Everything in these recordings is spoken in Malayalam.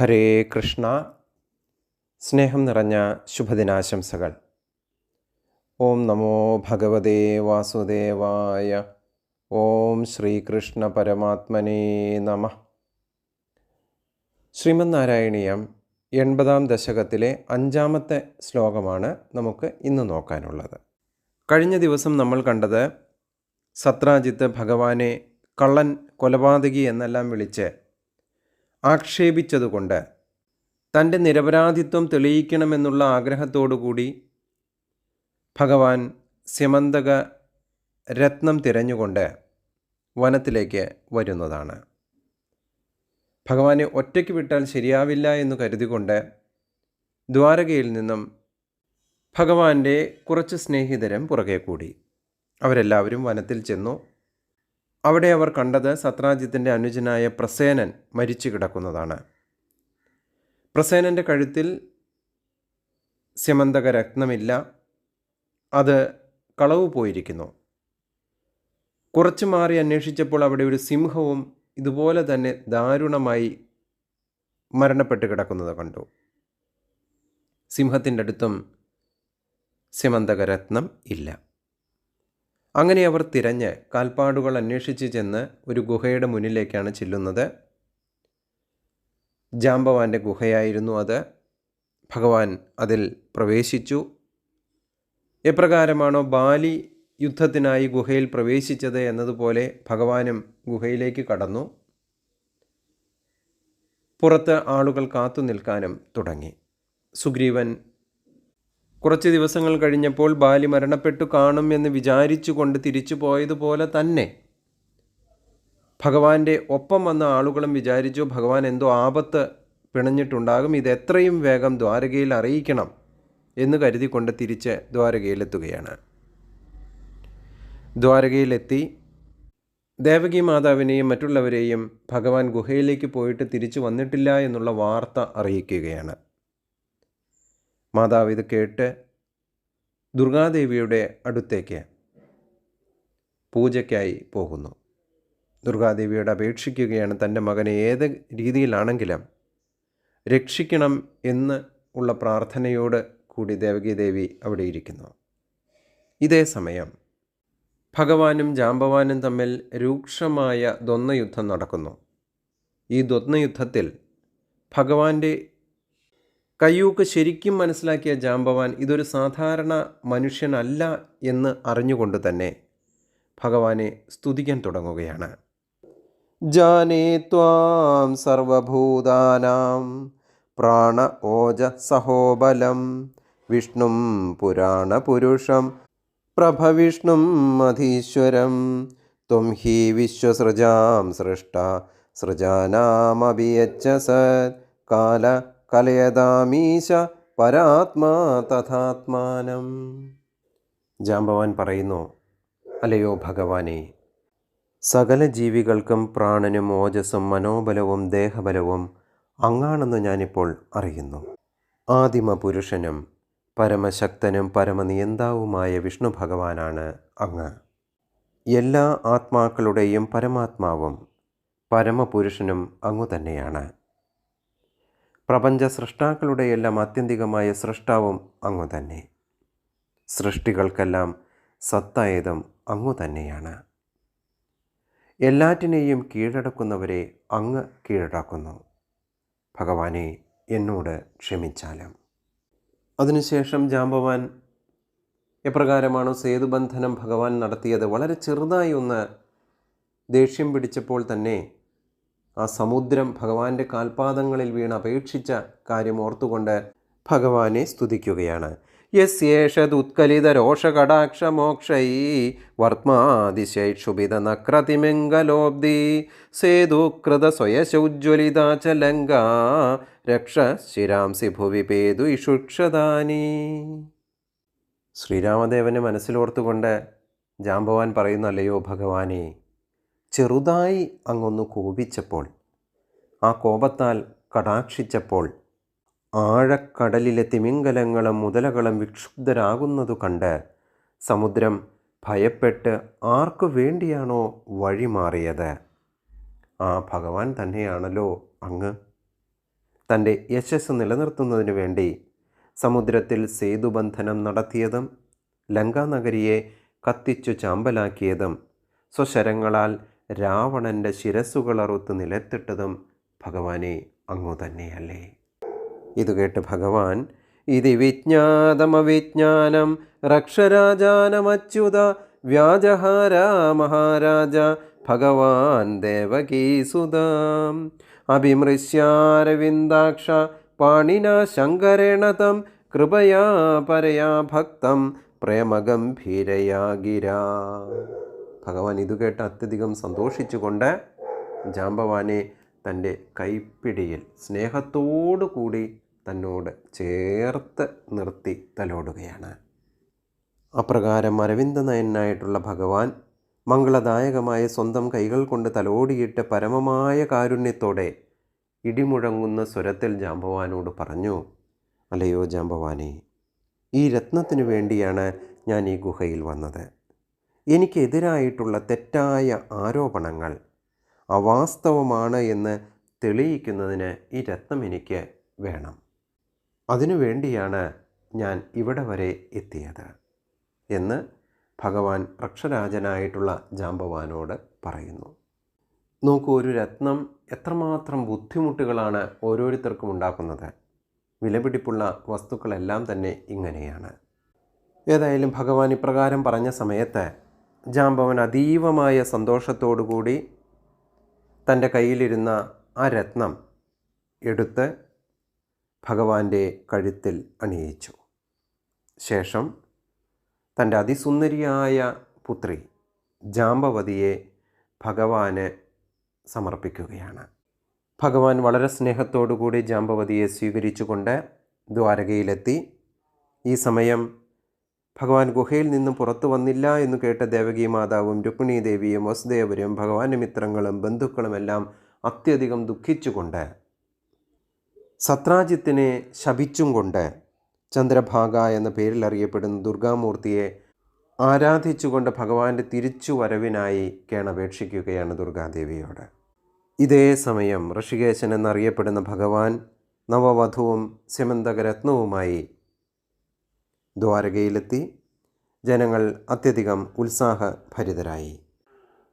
ഹരേ കൃഷ്ണ. സ്നേഹം നിറഞ്ഞ ശുഭദിനാശംസകൾ. ഓം നമോ ഭഗവതേ വാസുദേവായ. ഓം ശ്രീകൃഷ്ണ പരമാത്മനേ നമ. ശ്രീമന്നാരായണീയം എൺപതാം ദശകത്തിലെ അഞ്ചാമത്തെ ശ്ലോകമാണ് നമുക്ക് ഇന്ന് നോക്കാനുള്ളത്. കഴിഞ്ഞ ദിവസം നമ്മൾ കണ്ടത് സത്രാജിത്ത് ഭഗവാനെ കള്ളൻ കൊലപാതകി എന്നെല്ലാം വിളിച്ച് ആക്ഷേപിച്ചതുകൊണ്ട് തന്റെ നിരപരാധിത്വം തെളിയിക്കണമെന്നുള്ള ആഗ്രഹത്തോടുകൂടി ഭഗവാൻ സ്യമന്തക രത്നം തിരഞ്ഞുകൊണ്ട് വനത്തിലേക്ക് വരുന്നതാണ്. ഭഗവാനെ ഒറ്റയ്ക്ക് വിട്ടാൽ ശരിയാവില്ല എന്ന് കരുതിക്കൊണ്ട് ദ്വാരകയിൽ നിന്നും ഭഗവാന്റെ കുറച്ച് സ്നേഹിതരും പുറകെ കൂടി. അവരെല്ലാവരും വനത്തിൽ ചെന്നു അവിടെ അവർ കണ്ടത് സത്രാജിത്തിന്റെ അനുജനായ പ്രസേനൻ മരിച്ചു കിടക്കുന്നതാണ്. പ്രസേനന്റെ കഴുത്തിൽ സ്യമന്തക രത്നമില്ല. അത് കളവ് പോയിരിക്കുന്നു. കുറച്ചു മാറി അന്വേഷിച്ചപ്പോൾ അവിടെ ഒരു സിംഹവും ഇതുപോലെ തന്നെ ദാരുണമായി മരണപ്പെട്ട് കിടക്കുന്നത് കണ്ടു. സിംഹത്തിന്റെ അടുത്തും സ്യമന്തക രത്നം ഇല്ല. അങ്ങനെ അവർ തിരഞ്ഞ് കാൽപ്പാടുകൾ അന്വേഷിച്ച് ചെന്ന് ഒരു ഗുഹയുടെ മുന്നിലേക്കാണ് ചെല്ലുന്നത്. ജാമ്പവാന്റെ ഗുഹയായിരുന്നു അത്. ഭഗവാൻ അതിൽ പ്രവേശിച്ചു. എപ്രകാരമാണോ ബാലി യുദ്ധത്തിനായി ഗുഹയിൽ പ്രവേശിച്ചത് എന്നതുപോലെ ഭഗവാനും ഗുഹയിലേക്ക് കടന്നു. പുറത്ത് ആളുകൾ കാത്തു നിൽക്കാനും തുടങ്ങി. സുഗ്രീവൻ കുറച്ച് ദിവസങ്ങൾ കഴിഞ്ഞപ്പോൾ ബാലി മരണപ്പെട്ടു കാണും എന്ന് വിചാരിച്ചുകൊണ്ട് തിരിച്ചു പോയതുപോലെ തന്നെ. ഭഗവാന്റെ ഒപ്പം വന്ന ആളുകളും വിചാരിച്ചു ഭഗവാൻ എന്തോ ആപത്ത് പിണഞ്ഞിട്ടുണ്ടാകും ഇത് എത്രയും വേഗം ദ്വാരകയിൽ അറിയിക്കണം എന്ന് കരുതിക്കൊണ്ട് തിരിച്ച് ദ്വാരകയിലെത്തുകയാണ്. ദ്വാരകയിലെത്തി ദേവകി മാതാവിനെയും മറ്റുള്ളവരെയും ഭഗവാൻ ഗുഹയിലേക്ക് പോയിട്ട് തിരിച്ചു വന്നിട്ടില്ല എന്നുള്ള വാർത്ത അറിയിക്കുകയാണ്. മാതാവ് ഇത് കേട്ട് ദുർഗാദേവിയുടെ അടുത്തേക്ക് പൂജയ്ക്കായി പോകുന്നു. ദുർഗാദേവിയോട് അപേക്ഷിക്കുകയാണ് തന്റെ മകനെ ഏത് രീതിയിലാണെങ്കിലും രക്ഷിക്കണം എന്ന് ഉള്ള പ്രാർത്ഥനയോട് കൂടി ദേവകി ദേവി അവിടെ ഇരിക്കുന്നു. ഇതേ സമയം ഭഗവാനും ജാമ്പവാനും തമ്മിൽ രൂക്ഷമായ ദ്വന്ദ്വയുദ്ധം നടക്കുന്നു. ഈ ദ്വന്ദ്വയുദ്ധത്തിൽ ഭഗവാന്റെ കയ്യൂക്ക് ശരിക്കും മനസ്സിലാക്കിയ ജാംബവാൻ ഇതൊരു സാധാരണ മനുഷ്യനല്ല എന്ന് അറിഞ്ഞുകൊണ്ട് തന്നെ ഭഗവാനെ സ്തുതിക്കാൻ തുടങ്ങുകയാണ്. ജാനേ ത്വാം സർവഭൂതാനാം പ്രാണ ഓജ സഹോബലം വിഷ്ണും പുരാണപുരുഷം പ്രഭവിഷ്ണും മധീശ്വരം ത്വം ഹി വിശ്വസൃജാം സൃഷ്ട സൃജാനാമഭിയച്ച സത് കാല കലയതാമീശ പരാത്മാ തഥാത്മാനം. ജാംബവാൻ പറയുന്നു അലയോ ഭഗവാനെ സകല ജീവികൾക്കും പ്രാണനും ഓജസ്സും മനോബലവും ദേഹബലവും അങ്ങാണെന്ന് ഞാനിപ്പോൾ അറിയുന്നു. ആദിമ പുരുഷനും പരമശക്തനും പരമനിയന്താവുമായ വിഷ്ണു ഭഗവാനാണ് അങ്ങ്. എല്ലാ ആത്മാക്കളുടെയും പരമാത്മാവും പരമപുരുഷനും അങ്ങു തന്നെയാണ്. പ്രപഞ്ച സൃഷ്ടാക്കളുടെയെല്ലാം ആത്യന്തികമായ സൃഷ്ടാവും അങ്ങു തന്നെ സൃഷ്ടികൾക്കെല്ലാം സത്തായതും അങ്ങു തന്നെയാണ് എല്ലാറ്റിനെയും കീഴടക്കുന്നവരെ അങ്ങ് കീഴടക്കുന്നു. ഭഗവാനെ എന്നോട് ക്ഷമിച്ചാലും. അതിനുശേഷം ജാമ്പവാൻ എപ്രകാരമാണോ സേതുബന്ധനം ഭഗവാൻ നടത്തിയത് വളരെ ചെറുതായി ഒന്ന് ദേഷ്യം പിടിച്ചപ്പോൾ തന്നെ ആ സമുദ്രം ഭഗവാന്റെ കാൽപാദങ്ങളിൽ വീണ് അപേക്ഷിച്ച കാര്യം ഓർത്തുകൊണ്ട് ഭഗവാനെ സ്തുതിക്കുകയാണ്. യസ്യേഷദുത്കലിതരോഷകടാക്ഷമോക്ഷൈ വർമാതിശൈക്ഷുഭിത നക്രതിമെങ്കലോബ്ധി സേതുകൃത സ്വയശൗജ്വലിതാചലങ്ക രക്ഷ ശിരാംസി ഭുവി പേതു ഇഷുക്ഷദാനി. ശ്രീരാമദേവനെ മനസ്സിലോർത്തുകൊണ്ട് ജാമ്പവാൻ പറയുന്നല്ലയോ ഭഗവാനെ ചെറുതായി അങ്ങൊന്ന് കോപിച്ചപ്പോൾ ആ കോപത്താൽ കടാക്ഷിച്ചപ്പോൾ ആഴക്കടലിലെ തിമിംഗലങ്ങളും മുതലകളും വിക്ഷുബ്ധരാകുന്നതു കണ്ട് സമുദ്രം ഭയപ്പെട്ട് ആർക്കു വേണ്ടിയാണോ വഴിമാറിയത് ആ ഭഗവാൻ തന്നെയാണല്ലോ അങ്ങ്. തന്റെ യശസ് നിലനിർത്തുന്നതിനു വേണ്ടി സമുദ്രത്തിൽ സേതുബന്ധനം നടത്തിയതും ലങ്കാനഗരിയെ കത്തിച്ചു ചാമ്പലാക്കിയതും സ്വശരങ്ങളാൽ രാവണന്റെ ശിരസ്സുകളറുത്ത് നിലത്തിട്ടതും ഭഗവാനെ അങ്ങു തന്നെയല്ലേ. ഇത് കേട്ട് ഭഗവാൻ ഇതി വിജ്ഞാതമവിജ്ഞാനം രക്ഷരാജാനമച്യുത വ്യാജഹാര മഹാരാജ ഭഗവാൻ ദേവകീസുതാം. അഭിമൃശ്യാരവിന്ദാക്ഷ പാണിന ശങ്കരേണതം കൃപയാ പരയാ ഭക്തം പ്രേമഗംഭീരയാ ഗിരാ. ഭഗവാൻ ഇത് കേട്ട് അത്യധികം സന്തോഷിച്ചുകൊണ്ട് ജാമ്പവാനെ തന്റെ കൈപ്പിടിയിൽ സ്നേഹത്തോടു കൂടി തന്നോട് ചേർത്ത് നിർത്തി തലോടുകയാണ്. അപ്രകാരം അരവിന്ദനയനായിട്ടുള്ള ഭഗവാൻ മംഗളദായകമായ സ്വന്തം കൈകൾ കൊണ്ട് തലോടിയിട്ട് പരമമായ കാരുണ്യത്തോടെ ഇടിമുഴങ്ങുന്ന സ്വരത്തിൽ ജാമ്പവാനോട് പറഞ്ഞു അല്ലയോ ജാമ്പവാനെ ഈ രത്നത്തിനു വേണ്ടിയാണ് ഞാൻ ഈ ഗുഹയിൽ വന്നത്. എനിക്കെതിരായിട്ടുള്ള തെറ്റായ ആരോപണങ്ങൾ അവാസ്തവമാണ് എന്ന് തെളിയിക്കുന്നതിന് ഈ രത്നം എനിക്ക് വേണം. അതിനു വേണ്ടിയാണ് ഞാൻ ഇവിടെ വരെ എത്തിയത് എന്ന് ഭഗവാൻ വൃക്ഷരാജനായിട്ടുള്ള ജാമ്പവാനോട് പറയുന്നു. നോക്കൂ ഒരു രത്നം എത്രമാത്രം ബുദ്ധിമുട്ടുകളാണ് ഓരോരുത്തർക്കും ഉണ്ടാക്കുന്നത്. വിലപിടിപ്പുള്ള വസ്തുക്കളെല്ലാം തന്നെ ഇങ്ങനെയാണ്. ഏതായാലും ഭഗവാൻ ഇപ്രകാരം പറഞ്ഞ സമയത്ത് ജാമ്പവൻ അതീവമായ സന്തോഷത്തോടുകൂടി തന്റെ കയ്യിലിരുന്ന ആ രത്നം എടുത്ത് ഭഗവാന്റെ കഴുത്തിൽ അണിയിച്ചു. ശേഷം തന്റെ അതിസുന്ദരിയായ പുത്രി ജാമ്പവതിയെ ഭഗവാന് സമർപ്പിക്കുകയാണ്. ഭഗവാൻ വളരെ സ്നേഹത്തോടുകൂടി ജാമ്പവതിയെ സ്വീകരിച്ചുകൊണ്ട് ദ്വാരകയിലെത്തി. ഈ സമയം ഭഗവാൻ ഗുഹയിൽ നിന്നും പുറത്തു വന്നില്ല എന്ന് കേട്ട ദേവകി മാതാവും രുക്മിണി ദേവിയും വസുദേവരും ഭഗവാന്റെ മിത്രങ്ങളും ബന്ധുക്കളുമെല്ലാം അത്യധികം ദുഃഖിച്ചുകൊണ്ട് സത്രാജിത്തിനെ ശപിച്ചും കൊണ്ട് ചന്ദ്രഭാഗ എന്ന പേരിൽ അറിയപ്പെടുന്ന ദുർഗാമൂർത്തിയെ ആരാധിച്ചുകൊണ്ട് ഭഗവാന്റെ തിരിച്ചു വരവിനായി കേണപേക്ഷിക്കുകയാണ് ദുർഗാദേവിയോട്. ഇതേ സമയം ഋഷികേശൻ എന്നറിയപ്പെടുന്ന ഭഗവാൻ നവവധുവും സ്യമന്തകരത്നവുമായി ദ്വാരകയിലെത്തി ജനങ്ങൾ അത്യധികം ഉത്സാഹഭരിതരായി.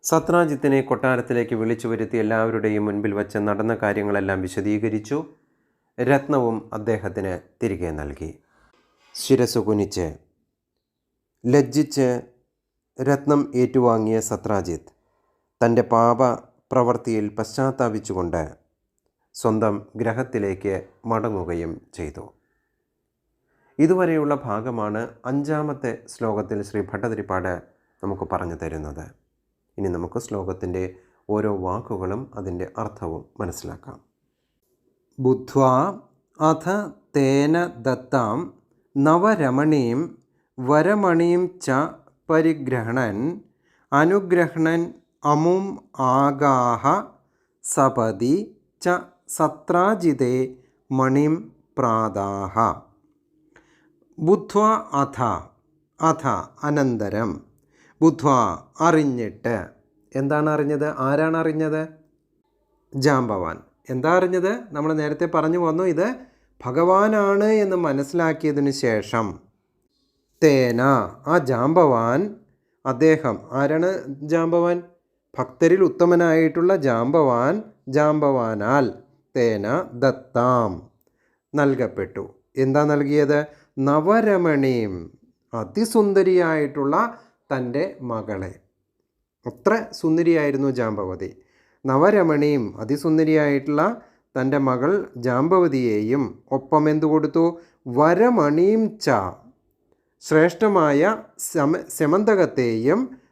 സത്രാജിത്തിനെ കൊട്ടാരത്തിലേക്ക് വിളിച്ചു വരുത്തി എല്ലാവരുടെയും മുൻപിൽ വച്ച് നടന്ന കാര്യങ്ങളെല്ലാം വിശദീകരിച്ചു. രത്നവും അദ്ദേഹത്തിന് തിരികെ നൽകി. ശിരസുകുനിച്ച് ലജ്ജിച്ച് രത്നം ഏറ്റുവാങ്ങിയ സത്രാജിത്ത് തന്റെ പാപ പ്രവൃത്തിയിൽ പശ്ചാത്താപിച്ചുകൊണ്ട് സ്വന്തം ഗ്രഹത്തിലേക്ക് മടങ്ങുകയും ചെയ്തു. ഇതുവരെയുള്ള ഭാഗമാണ് അഞ്ചാമത്തെ ശ്ലോകത്തിൽ ശ്രീ ഭട്ടതിരിപ്പാട് നമുക്ക് പറഞ്ഞു തരുന്നത്. ഇനി നമുക്ക് ശ്ലോകത്തിന്റെ ഓരോ വാക്കുകളും അതിന്റെ അർത്ഥവും മനസ്സിലാക്കാം. ബുദ്ധ്വാ അഥ തേന ദത്താം നവരമണീം വരമണീം ച പരിഗ്രഹണൻ അനുഗ്രഹണൻ അമും ആഗാഹ സപതി ച സത്രാജിതേ മണിം പ്രാദാഹ. ബുദ്ധ്വ അഥ അഥ അനന്തരം. ബുദ്ധ്വ അറിഞ്ഞിട്ട്. എന്താണ് അറിഞ്ഞത്? ആരാണ് അറിഞ്ഞത്? ജാംബവാൻ എന്താ അറിഞ്ഞത്? നമ്മൾ നേരത്തെ പറഞ്ഞു വന്നു ഇത് ഭഗവാനാണ് എന്ന് മനസ്സിലാക്കിയതിനു ശേഷം. തേന. ആ ജാംബവാൻ അദ്ദേഹം ആരാണ് ജാംബവാൻ ഭക്തരിൽ ഉത്തമനായിട്ടുള്ള ജാംബവാൻ ജാംബവാനാൽ തേന ദത്താം നൽകപ്പെട്ടു. എന്താ നൽകിയത്? നവരമണീം അതിസുന്ദരിയായിട്ടുള്ള തന്റെ മകളെ. അത്ര സുന്ദരിയായിരുന്നു ജാമ്പവതി. നവരമണിയും അതിസുന്ദരിയായിട്ടുള്ള തന്റെ മകൾ ജാമ്പവതിയെയും ഒപ്പം എന്തു കൊടുത്തു? വരമണിയും ച ശ്രേഷ്ഠമായ സമ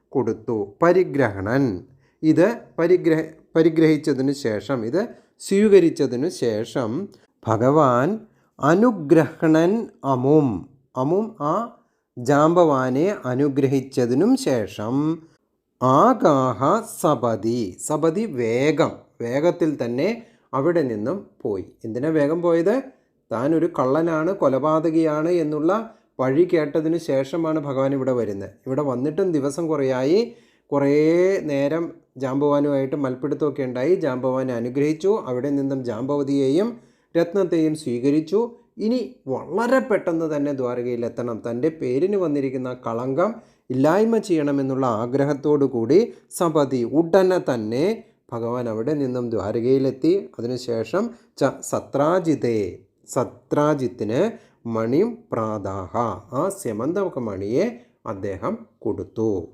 കൊടുത്തു. പരിഗ്രഹണൻ. ഇത് പരിഗ്രഹ പരിഗ്രഹിച്ചതിനു ശേഷം ഇത് സ്വീകരിച്ചതിനു ശേഷം ഭഗവാൻ അനുഗ്രഹണൻ അമും. അമും ആ ജാമ്പവാനെ അനുഗ്രഹിച്ചതിനും ശേഷം ആകാഹ സപതി. സപതി വേഗം. വേഗത്തിൽ തന്നെ അവിടെ നിന്നും പോയി. എന്തിനാ വേഗം പോയത്? താൻ ഒരു കള്ളനാണ് കൊലപാതകിയാണ് എന്നുള്ള വഴി കേട്ടതിന് ശേഷമാണ് ഭഗവാൻ ഇവിടെ വരുന്നത്. ഇവിടെ വന്നിട്ടും ദിവസം കുറേയായി. കുറേ നേരം ജാമ്പവാനുമായിട്ട് മൽപ്പിടുത്തമൊക്കെ ഉണ്ടായി. ജാമ്പവാനെ അനുഗ്രഹിച്ചു. അവിടെ നിന്നും ജാമ്പവതിയെയും രത്നത്തെയും സ്വീകരിച്ചു. ഇനി വളരെ പെട്ടെന്ന് തന്നെ ദ്വാരകയിലെത്തണം. തന്റെ പേരിന് വന്നിരിക്കുന്ന കളങ്കം ഇല്ലായ്മ ചെയ്യണമെന്നുള്ള ആഗ്രഹത്തോടു കൂടി സപതി ഉടനെ തന്നെ ഭഗവാൻ അവിടെ നിന്നും ദ്വാരകയിലെത്തി. അതിനുശേഷം ച സത്രാജിതേ സത്രാജിത്തിന് മണിയും പ്രാതാഹ ആ സ്യമന്തക മണിയെ അദ്ദേഹം കൊടുത്തു.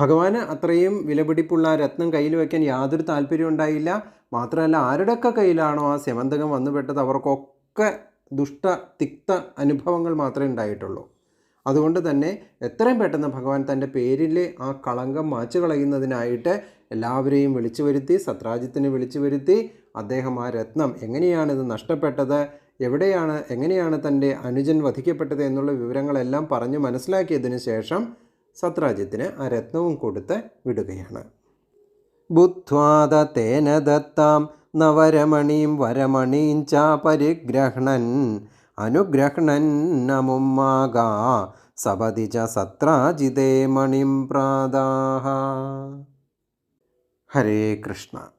ഭഗവാന് അത്രയും വിലപിടിപ്പുള്ള രത്നം കയ്യിൽ വയ്ക്കാൻ യാതൊരു താല്പര്യം ഉണ്ടായില്ല മാത്രമല്ല ആരുടെയൊക്കെ കയ്യിലാണോ ആ സ്യമന്തകം വന്നുപെട്ടത് അവർക്കൊക്കെ ദുഷ്ട തിക്ത അനുഭവങ്ങൾ മാത്രമേ ഉണ്ടായിട്ടുള്ളൂ. അതുകൊണ്ട് തന്നെ എത്രയും പെട്ടെന്ന് ഭഗവാൻ തന്റെ പേരിലെ ആ കളങ്കം മാച്ചു കളയുന്നതിനായിട്ട് എല്ലാവരെയും വിളിച്ചു വരുത്തി സത്രാജിത്തിനെ വിളിച്ചു വരുത്തി അദ്ദേഹം ആ രത്നം എങ്ങനെയാണിത് നഷ്ടപ്പെട്ടത് എവിടെയാണ് എങ്ങനെയാണ് തന്റെ അനുജൻ വധിക്കപ്പെട്ടത് എന്നുള്ള വിവരങ്ങളെല്ലാം പറഞ്ഞ് മനസ്സിലാക്കിയതിന് ശേഷം സത്രാജിത്തിന് ആ രത്നവും കൊടുത്ത് വിടുകയാണ്. ബുദ്ധ്വാദ തേന ദത്താം നവരമണീം വരമണീം ച പരിഗ്രഹണൻ അനുഗ്രഹണൻ നമുമ്മാകാ സപതി ച സത്രാജിതേ മണിം പ്രാദാഹ. ഹരേ കൃഷ്ണ.